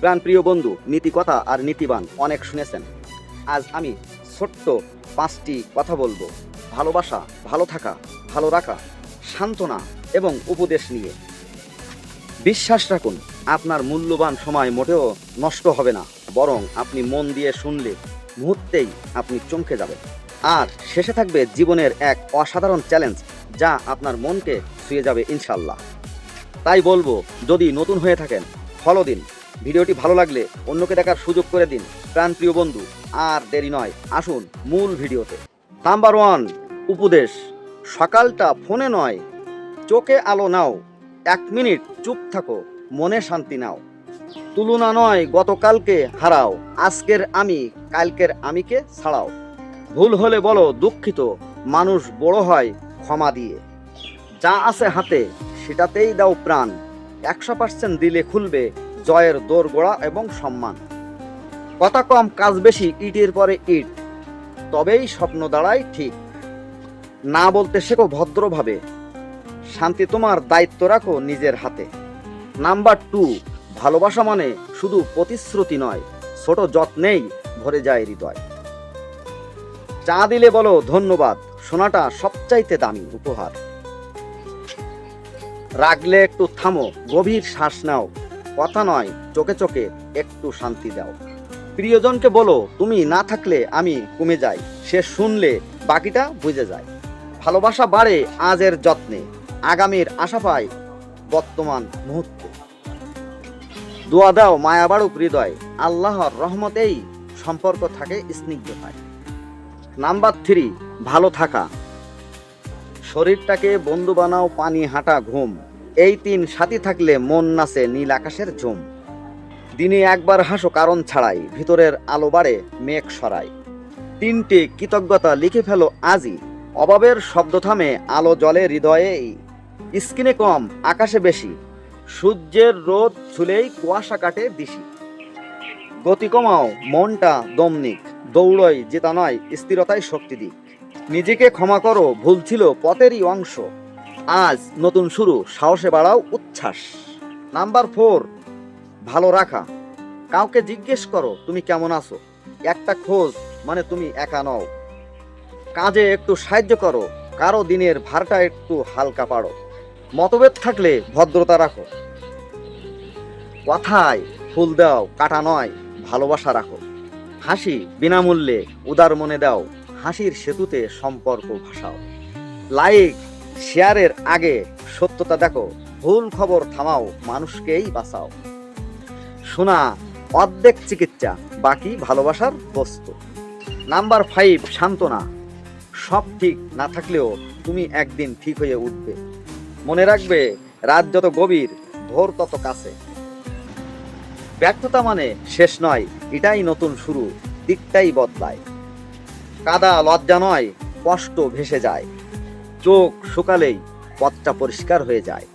প্রাণপ্রিয় বন্ধু, নীতিকথা আর নীতিবান অনেক শুনেছেন। আজ আমি ছোট্ট পাঁচটি কথা বলব। ভালোবাসা, ভালো থাকা, ভালো রাখা, সান্ত্বনা এবং উপদেশ নিয়ে। বিশ্বাস রাখুন, আপনার মূল্যবান সময় মোটেও নষ্ট হবে না, বরং আপনি মন দিয়ে শুনলে মুহূর্তেই আপনি চমকে যাবেন। আর শেষে থাকবে জীবনের এক অসাধারণ চ্যালেঞ্জ যা আপনার মনকে ছুঁয়ে যাবে ইনশাল্লাহ। তাই বলব, যদি নতুন হয়ে থাকেন ফলো দিন। ভিডিওটি ভালো লাগলে অন্যকে দেখার সুযোগ করে দিন প্রাণপ্রিয় বন্ধু। আর দেরি নয়, আসুন মূল ভিডিওতে। নাম্বার ওয়ান, উপদেশ। সকালটা ফোনে নয়, চোখে আলো নাও। এক মিনিট চুপ থাকো, মনে শান্তি নাও। তুলনা নয়, গতকালকে হারাও, আজকের আমি, কালকের আমিকে ছাড়াও। ভুল হলে বলো, দুঃখিত, মানুষ বড় হয় ক্ষমা দিয়ে। যা আছে হাতে, সেটাতেই দাও প্রাণ। একশো পার্সেন্ট দিলে খুলবে জয়ের দোরগোড়া এবং সম্মান। কথা কম, কাজ বেশি, ইটের পরে ইট। তবেই স্বপ্ন দাঁড়ায় ঠিক। না বলতে শেখো ভদ্রভাবে। শান্তি তোমার দায়িত্ব রাখো নিজের হাতে। নাম্বার টু, ভালোবাসা মানে শুধু প্রতিশ্রুতি নয়, ছোট যত্নেই ভরে যায় হৃদয়। চা দিলে বলো ধন্যবাদ, সোনাটা সবচাইতে দামি উপহার। রাগলে একটু থামো, গভীর শ্বাস নাও। কথা নয়, চোখে চোখে একটু শান্তি দাও। প্রিয়জনকে বলো, তুমি না থাকলে আমি কমে যাই। সে শুনলে বাকিটা বুঝে যায়। ভালোবাসা বাড়ে আজের যত্নে, আগামীর আশা পায় বর্তমান মুহূর্তে। দোয়া দাও মায়া বাড়ুক হৃদয়, আল্লাহর রহমতেই সম্পর্ক থাকে স্নিগ্ধতায় নাম্বার থ্রি, ভালো থাকা। শরীরটাকে বন্ধু বানাও, পানি হাঁটা, ঘুম। এই তিন সাথী থাকলে মন নাচে নীল আকাশের ঝুম। দিনে একবার হাসো কারণ ছাড়াই, ভিতরের আলো বাড়ে, মেঘ সরাই তিনটে কৃতজ্ঞতা লিখে ফেলো আজই, অভাবের শব্দ থামে, আলো জলে হৃদয়েই। স্কিনে কম, আকাশে বেশি, সূর্যের রোদ ছুলেই কুয়াশা কাটে দিশি। গতি কমাও, মনটা দমনিক, দৌড়ই জেতা নয় স্থিরতায় শক্তি দিক। নিজেকে ক্ষমা করো, ভুল ছিল পথেরই অংশ। আজ নতুন শুরু, সাহসে বাড়াও উচ্ছ্বাস। নাম্বার ফোর, ভালো রাখা। কাউকে জিজ্ঞেস করো, তুমি কেমন আছো? একটা খোঁজ মানে তুমি একা নও। কাজে একটু সাহায্য করো, কারও দিনের ভারটা একটু হালকা পাড়ো। মতভেদ থাকলে ভদ্রতা রাখো। কথায় ফুল দাও, কাটা নয়, ভালোবাসা রাখো। হাসি বিনামূল্যে, উদার মনে দাও। হাসির সেতুতে সম্পর্ক ভাসাও। লাইক শেয়ারের আগে সত্যতা দেখো, ভুল খবর থামাও, মানুষকেই বাঁচাও। শোনা, অর্ধেক চিকিৎসা, বাকি ভালোবাসার বস্তু। নাম্বার ফাইভ সান্ত্বনা। সব ঠিক না থাকলেও তুমি একদিন ঠিক হয়ে উঠবে। মনে রাখবে, রাত যত গভীর, ভোর তত কাছে। ব্যর্থতা মানে শেষ নয়, এটাই নতুন শুরু, দিকটাই বদলায়। কাদা লজ্জা নয়, কষ্ট ভেসে যায়। চোখ শুকালেই পথটা পরিষ্কার হয়ে যায়।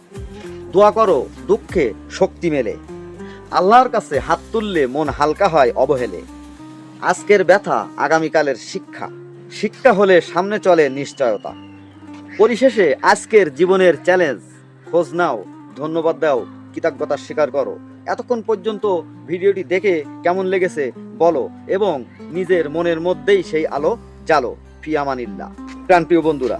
দোয়া করো, দুঃখে শক্তি মেলে। আল্লাহর কাছে হাত তুললে মন হালকা হয় অবহেলে। আজকের ব্যথা আগামীকালের শিক্ষা। শিক্ষা হলে সামনে চলে নিশ্চয়তা। পরিশেষে আজকের জীবনের চ্যালেঞ্জ খোঁজ নাও, ধন্যবাদ দাও, কৃতজ্ঞতা স্বীকার করো। এতক্ষণ পর্যন্ত ভিডিওটি দেখে কেমন লেগেছে বলো এবং নিজের মনের মধ্যেই সেই আলো জালো ফিয়ামানিল্লাহ। প্রাণপ্রিয় বন্ধুরা